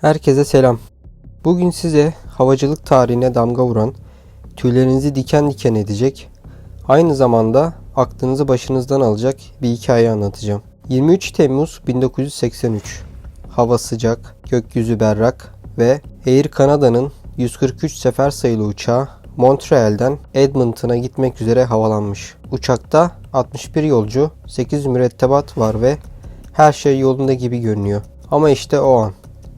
Herkese selam. Bugün size havacılık tarihine damga vuran, tüylerinizi diken diken edecek, aynı zamanda aklınızı başınızdan alacak bir hikaye anlatacağım. 23 Temmuz 1983. Hava sıcak, gökyüzü berrak ve Air Canada'nın 143 sefer sayılı uçağı Montreal'den Edmonton'a gitmek üzere havalanmış. Uçakta 61 yolcu, 8 mürettebat var ve her şey yolunda gibi görünüyor. Ama işte o an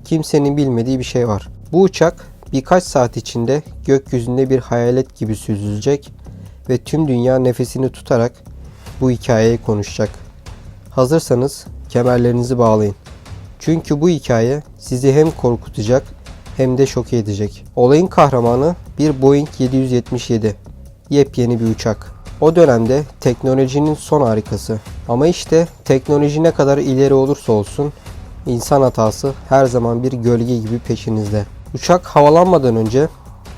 kimsenin bilmediği bir şey var. Bu uçak birkaç saat içinde gökyüzünde bir hayalet gibi süzülecek ve tüm dünya nefesini tutarak bu hikayeyi konuşacak. Hazırsanız kemerlerinizi bağlayın. Çünkü bu hikaye sizi hem korkutacak hem de şok edecek. Olayın kahramanı bir Boeing 777. Yepyeni bir uçak. O dönemde teknolojinin son harikası. Ama işte teknoloji ne kadar ileri olursa olsun İnsan hatası her zaman bir gölge gibi peşinizde. Uçak havalanmadan önce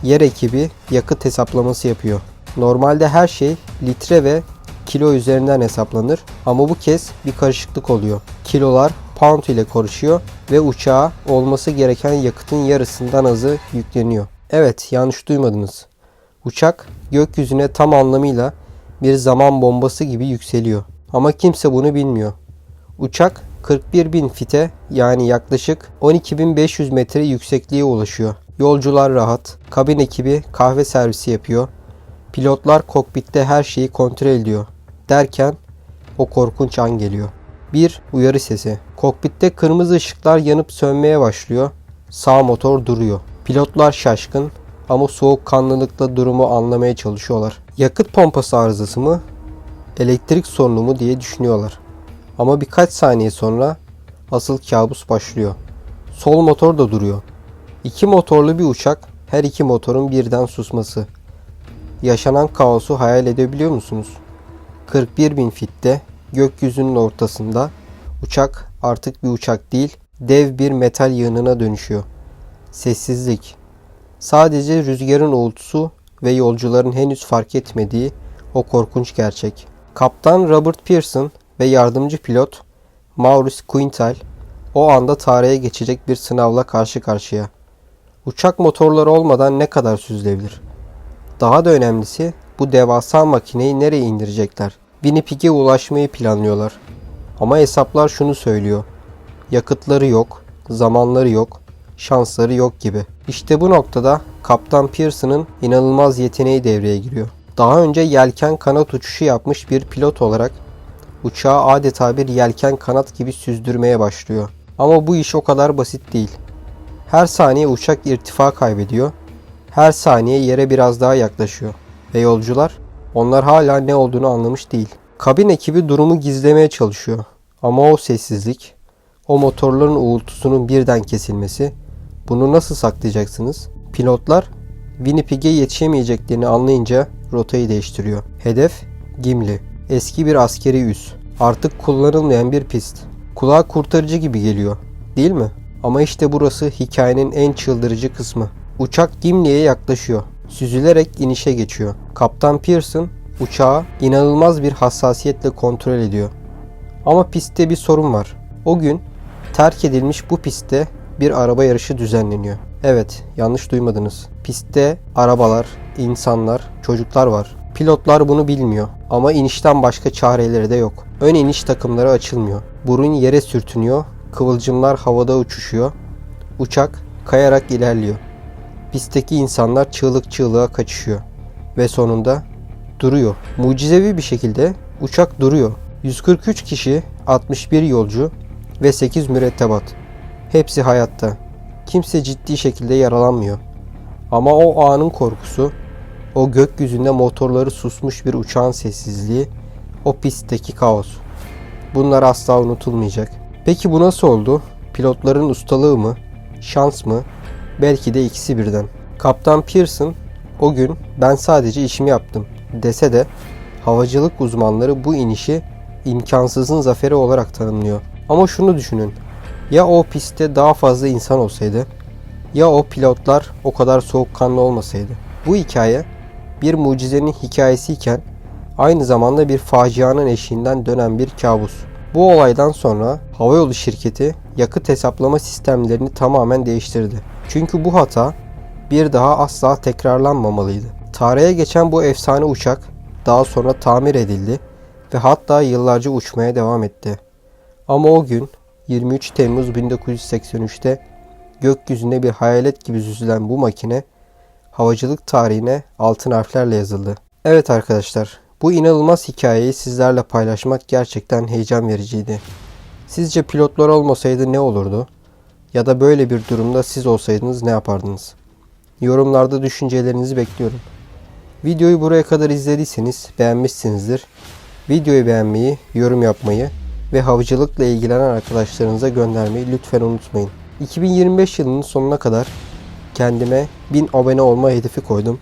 yer ekibi yakıt hesaplaması yapıyor. Normalde her şey litre ve kilo üzerinden hesaplanır ama bu kez bir karışıklık oluyor. Kilolar pound ile karışıyor ve uçağa olması gereken yakıtın yarısından azı yükleniyor. Evet yanlış duymadınız. Uçak gökyüzüne tam anlamıyla bir zaman bombası gibi yükseliyor. Ama kimse bunu bilmiyor. Uçak 41 bin fite yani yaklaşık 12.500 metre yüksekliğe ulaşıyor. Yolcular rahat, kabin ekibi kahve servisi yapıyor. Pilotlar kokpitte her şeyi kontrol ediyor. Derken o korkunç an geliyor. Bir uyarı sesi. Kokpitte kırmızı ışıklar yanıp sönmeye başlıyor. Sağ motor duruyor. Pilotlar şaşkın ama soğukkanlılıkla durumu anlamaya çalışıyorlar. Yakıt pompası arızası mı? Elektrik sorunu mu diye düşünüyorlar. Ama birkaç saniye sonra asıl kabus başlıyor. Sol motor da duruyor. İki motorlu bir uçak, her iki motorun birden susması. Yaşanan kaosu hayal edebiliyor musunuz? 41 bin fitte, gökyüzünün ortasında, uçak artık bir uçak değil, dev bir metal yığınına dönüşüyor. Sessizlik. Sadece rüzgarın uğultusu ve yolcuların henüz fark etmediği o korkunç gerçek. Kaptan Robert Pearson ve yardımcı pilot Maurice Quintal o anda tarihe geçecek bir sınavla karşı karşıya. Uçak motorları olmadan ne kadar süzülebilir? Daha da önemlisi bu devasa makineyi nereye indirecekler? Winnipeg'e ulaşmayı planlıyorlar. Ama hesaplar şunu söylüyor. Yakıtları yok, zamanları yok, şansları yok gibi. İşte bu noktada Kaptan Pearson'ın inanılmaz yeteneği devreye giriyor. Daha önce yelken kanat uçuşu yapmış bir pilot olarak uçağı adeta bir yelken kanat gibi süzdürmeye başlıyor. Ama bu iş o kadar basit değil. Her saniye uçak irtifa kaybediyor. Her saniye yere biraz daha yaklaşıyor. Ve yolcular, onlar hala ne olduğunu anlamış değil. Kabin ekibi durumu gizlemeye çalışıyor. Ama o sessizlik, o motorların uğultusunun birden kesilmesi, bunu nasıl saklayacaksınız? Pilotlar Winnipeg'e yetişemeyeceklerini anlayınca rotayı değiştiriyor. Hedef Gimli. Eski bir askeri üs. Artık kullanılmayan bir pist. Kulağa kurtarıcı gibi geliyor. Değil mi? Ama işte burası hikayenin en çıldırıcı kısmı. Uçak Gimli'ye yaklaşıyor. Süzülerek inişe geçiyor. Kaptan Pearson uçağı inanılmaz bir hassasiyetle kontrol ediyor. Ama pistte bir sorun var. O gün terk edilmiş bu pistte bir araba yarışı düzenleniyor. Evet, yanlış duymadınız. Pistte arabalar, insanlar, çocuklar var. Pilotlar bunu bilmiyor ama inişten başka çareleri de yok. Ön iniş takımları açılmıyor. Burun yere sürtünüyor, kıvılcımlar havada uçuşuyor. Uçak kayarak ilerliyor. Pistteki insanlar çığlık çığlığa kaçışıyor. Ve sonunda duruyor. Mucizevi bir şekilde uçak duruyor. 143 kişi, 61 yolcu ve 8 mürettebat. Hepsi hayatta. Kimse ciddi şekilde yaralanmıyor. Ama o anın korkusu, o gökyüzünde motorları susmuş bir uçağın sessizliği, o pistteki kaos. Bunlar asla unutulmayacak. Peki bu nasıl oldu? Pilotların ustalığı mı? Şans mı? Belki de ikisi birden. Kaptan Pearson o gün ben sadece işimi yaptım dese de havacılık uzmanları bu inişi imkansızın zaferi olarak tanımlıyor. Ama şunu düşünün. Ya o pistte daha fazla insan olsaydı ya o pilotlar o kadar soğukkanlı olmasaydı. Bu hikaye bir mucizenin hikayesiyken aynı zamanda bir facianın eşiğinden dönen bir kabus. Bu olaydan sonra havayolu şirketi yakıt hesaplama sistemlerini tamamen değiştirdi. Çünkü bu hata bir daha asla tekrarlanmamalıydı. Tarihe geçen bu efsane uçak daha sonra tamir edildi ve hatta yıllarca uçmaya devam etti. Ama o gün 23 Temmuz 1983'te gökyüzünde bir hayalet gibi süzülen bu makine havacılık tarihine altın harflerle yazıldı. Evet arkadaşlar, bu inanılmaz hikayeyi sizlerle paylaşmak gerçekten heyecan vericiydi. Sizce pilotlar olmasaydı ne olurdu? Ya da böyle bir durumda siz olsaydınız ne yapardınız? Yorumlarda düşüncelerinizi bekliyorum. Videoyu buraya kadar izlediyseniz beğenmişsinizdir. Videoyu beğenmeyi, yorum yapmayı ve havcılıkla ilgilenen arkadaşlarınıza göndermeyi lütfen unutmayın. 2025 yılının sonuna kadar kendime 1000 abone olma hedefi koydum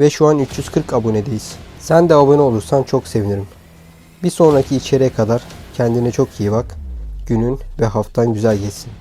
ve şu an 340 abonedeyiz. Sen de abone olursan çok sevinirim. Bir sonraki içeriğe kadar kendine çok iyi bak. Günün ve haftan güzel geçsin.